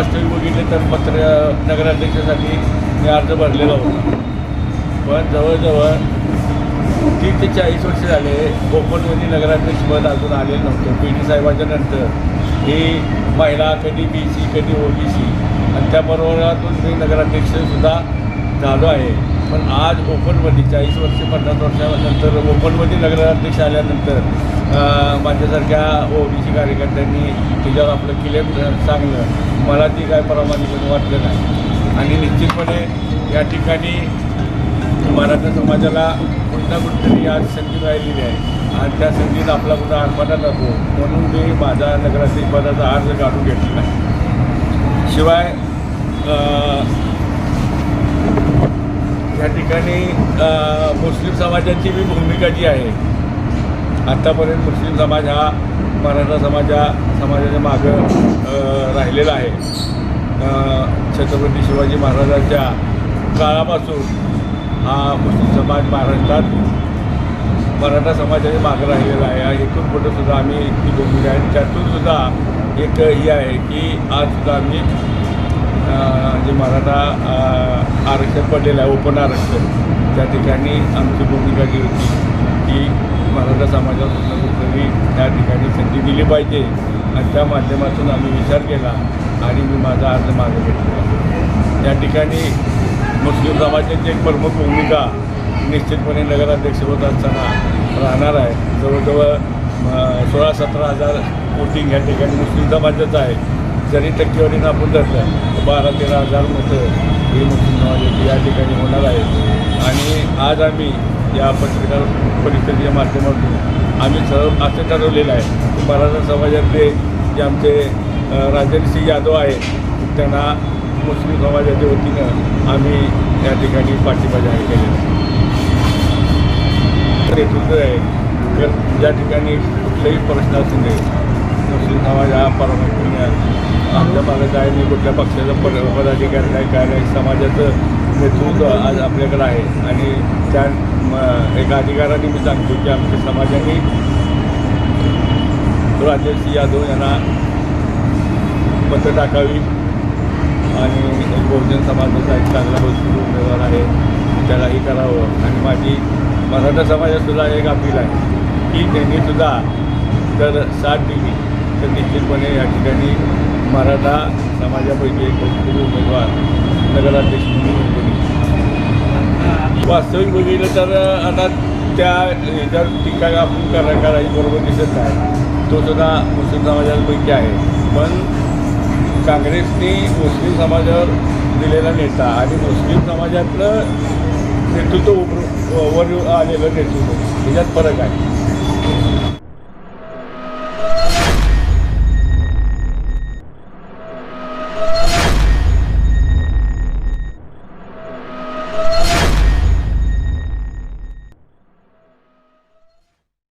वास्तविक बघितले तर पत्र नगराध्यक्षासाठी मी अर्ज भरलेला होता. पण जवळजवळ तीस ते चाळीस वर्ष झाले कोकणमध्ये नगराध्यक्षपद अजून आलेलं नव्हतं. पी डी साहेबाच्या नंतर ही महिला कधी बी सी कधी ओ बी सी आणि त्या बरोबरातून मी नगराध्यक्षसुद्धा झालो आहे. पण आज ओपनमध्ये चाळीस वर्ष पन्नास वर्षानंतर ओपनमध्ये नगराध्यक्ष आल्यानंतर माझ्यासारख्या ओ बी सी कार्यकर्त्यांनी त्याच्यावर आपलं क्लेम सांगलं. मला ती काय प्रामाणिकपणे वाटलं नाही. आणि निश्चितपणे या ठिकाणी मराठा समाजाला कुठं कुठंतरी कुठेतरी आज संधी राहिलेली आहे. आणि त्या संधीत आपला कुठं आरमाटा जातो म्हणून मी माझा नगरातील पदाचा अर्ज काढून घेतलेला आहे शिवाय या ठिकाणी मुस्लिम समाजाची बी भूमिका जी आहे आत्तापर्यंत मुस्लिम समाज हा मराठा समाजा समाजाच्या मागं राहिलेला आहे. छत्रपती शिवाजी महाराजांच्या काळापासून हा मुस्लिम समाज महाराष्ट्रात मराठा समाजाच्या मागं राहिलेला आहे. हा एकूण पुढं सुद्धा आम्ही ती भूमिका आहे. त्यातून सुद्धा एक ही आहे की आज सुद्धा आम्ही जे मराठा आरक्षण पडलेलं आहे ओपन आरक्षण त्या ठिकाणी आमची भूमिका जी होती मराठा समाजाला सुद्धा कुठेतरी त्या ठिकाणी संधी दिली पाहिजे. आणि त्या माध्यमातून आम्ही विचार केला आणि मी माझा अर्ज मागे घेतला. त्या ठिकाणी मुस्लिम समाजाची एक प्रमुख भूमिका निश्चितपणे नगराध्यक्ष होत असताना राहणार आहे. जवळजवळ सोळा सतरा हजार वोटिंग या ठिकाणी मुस्लिम समाजाचं आहे. जरी टक्केवारीनं आपण धरलं तर बारा तेरा हजार मतं ही मुस्लिम समाजाची या ठिकाणी होणार आहे आणि आज आम्ही या पत्रकार परिषदेच्या माध्यमातून आम्ही सर्व असं ठरवलेलं आहे की मराठा समाजातले जे आमचे अं, यादव आहेत त्यांना मुस्लिम समाजाच्या वतीनं आम्ही या ठिकाणी पाठिंबा जाहीर केलेला आहे. नेतृत्व आहे. तर ज्या ठिकाणी कुठलेही प्रश्न असू नये मुस्लिम समाज हा परमात्म्य आपल्या भागात आहे मी कुठल्या पक्षाचं पद पदाधिकारी नाही काय नाही समाजाचं नेतृत्व आज आपल्याकडं आहे. आणि त्या मग एका अधिकाराने मी सांगतो की आमच्या समाजाने राजेश यादव यांना मतं टाकावी आणि एक बहुजन समाजाचा एक चांगला वस्तू उमेदवार आहे. त्यालाही करावं. आणि माझी मराठा समाजातसुद्धा एक अपील आहे की त्यांनीसुद्धा जर साथ दिली तर निश्चितपणे या ठिकाणी मराठा समाजापैकी एक वस्तू उमेदवार नगराध्यक्ष म्हणून वास्तविक बघितलं तर आता त्या ह्याच्यावर टीका आपण करा करायची बरोबर दिसत नाही. तो सुद्धा मुस्लिम समाजापैकी आहे. पण काँग्रेसने मुस्लिम समाजावर दिलेला नेता आणि मुस्लिम समाजातलं नेतृत्व उभं- वर आलेलं नेतृत्व ह्याच्यात फरक आहे.